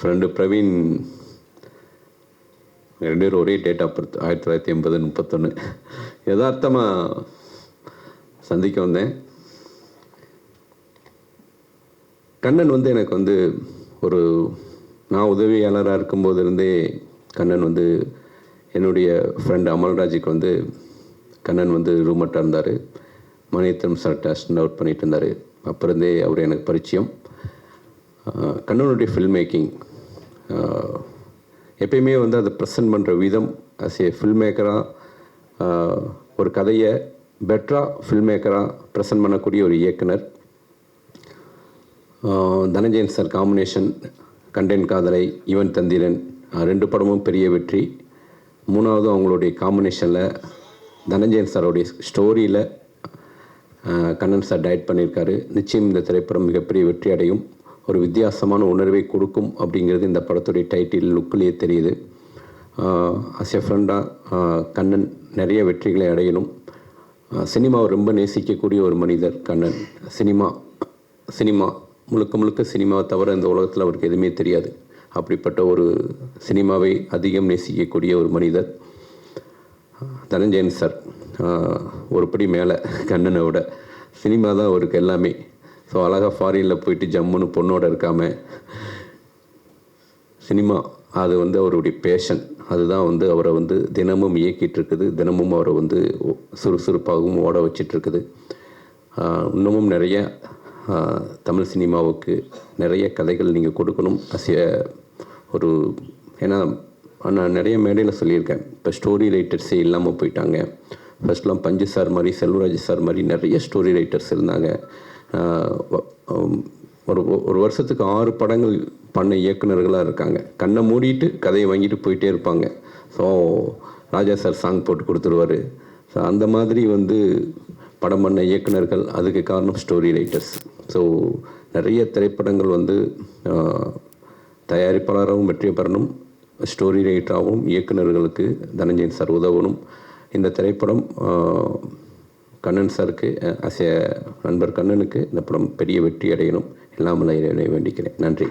Friend Praveen ரெண்டு பேரும் ஒரே டேட் ஆஃப் பர்த் ஆயிரத்தி தொள்ளாயிரத்தி எண்பது முப்பத்தொன்று யதார்த்தமாக சந்திக்க வந்தேன். கண்ணன் வந்து எனக்கு வந்து ஒரு நான் உதவியாளராக இருக்கும்போது இருந்தே கண்ணன் வந்து என்னுடைய ஃப்ரெண்ட் அமல்ராஜுக்கு வந்து கண்ணன் வந்து ரூமட்டாக இருந்தார். மணியத்திரம் சார்ட்ட அசிஸ்டன்ட் அவுட் பண்ணிகிட்டு இருந்தார். அப்போ இருந்தே அவர் எனக்கு பரிச்சயம். கண்ணனுடைய ஃபில்ம் மேக்கிங் எப்பயுமே வந்து அதை ப்ரெசன்ட் பண்ணுற விதம் அஸ் ஏ ஃபில்ம் மேக்கராக ஒரு கதையை பெட்டராக ஃபில்ம் மேக்கராக ப்ரெசன்ட் பண்ணக்கூடிய ஒரு இயக்குனர். தனஞ்சயன் சார் காம்பினேஷன் கண்டென்ட் காதலை யுவன் தந்திரன் ரெண்டு படமும் பெரிய வெற்றி. மூணாவது அவங்களுடைய காம்பினேஷனில் தனஞ்சயன் சாரோடைய ஸ்டோரியில் கண்ணன் சார் டயட் பண்ணியிருக்காரு. நிச்சயம் இந்த திரைப்படம் மிகப்பெரிய வெற்றி அடையும் ஒரு வித்தியாசமான உணர்வை கொடுக்கும் அப்படிங்கிறது இந்த படத்துடைய டைட்டில் லுக்கிலேயே தெரியுது. அஸ் எ ஃப்ரெண்டாக கண்ணன் நிறைய வெற்றிகளை அடையணும். சினிமாவை ரொம்ப நேசிக்கக்கூடிய ஒரு மனிதர் கண்ணன். சினிமா சினிமா முழுக்க முழுக்க சினிமாவை தவிர இந்த உலகத்தில் அவருக்கு எதுவுமே தெரியாது. அப்படிப்பட்ட ஒரு சினிமாவை அதிகம் நேசிக்கக்கூடிய ஒரு மனிதர். தனஞ்சயன் சார். ஒருபடி ஒரு படி மேலே கண்ணனை விட சினிமா தான் அவருக்கு எல்லாமே. ஸோ அழகாக ஃபாரினில் போயிட்டு ஜம்முன்னு பொண்ணோட இருக்காமல் சினிமா அது வந்து அவருடைய பேஷன் அதுதான் வந்து அவரை வந்து தினமும் இயக்கிட்டு இருக்குது தினமும் அவரை வந்து சுறுசுறுப்பாகவும் ஓட வச்சிட்ருக்குது இன்னமும் நிறைய தமிழ் சினிமாவுக்கு நிறைய கதைகள் நீங்கள் கொடுக்கணும். அசிய ஒரு ஏன்னா நான் நிறைய மேடையில் சொல்லியிருக்கேன். இப்போ ஸ்டோரி ரைட்டர்ஸே இல்லாமல் போயிட்டாங்க. ஃபஸ்ட்லாம் பஞ்சு சார் மாதிரி செல்வராஜ் சார் மாதிரி நிறைய ஸ்டோரி ரைட்டர்ஸ் இருந்தாங்க. ஒரு ஒரு வருஷத்துக்கு ஆறு படங்கள் பண்ண இயக்குனர்களாக இருக்காங்க. கண்ணை மூடிட்டு கதையை வாங்கிட்டு போயிட்டே இருப்பாங்க. ஸோ ராஜா சார் சாங் போட்டு கொடுத்துருவாரு. ஸோ அந்த மாதிரி வந்து படம் பண்ண இயக்குனர்கள் அதுக்கு காரணம் ஸ்டோரி ரைட்டர்ஸ். ஸோ நிறைய திரைப்படங்கள் வந்து தயாரிப்பாளராகவும் வெற்றி பெறணும் ஸ்டோரி ரைட்டராகவும் இயக்குனர்களுக்கு தனஞ்சயன் சார் உதவணும். இந்த திரைப்படம் கண்ணன் சாருக்கு அசைய நண்பர் கண்ணனுக்கு இந்த படம் பெரிய வெற்றி அடையணும். எல்லாமல்ல இறைவனை வேண்டிக்கிறேன். நன்றி.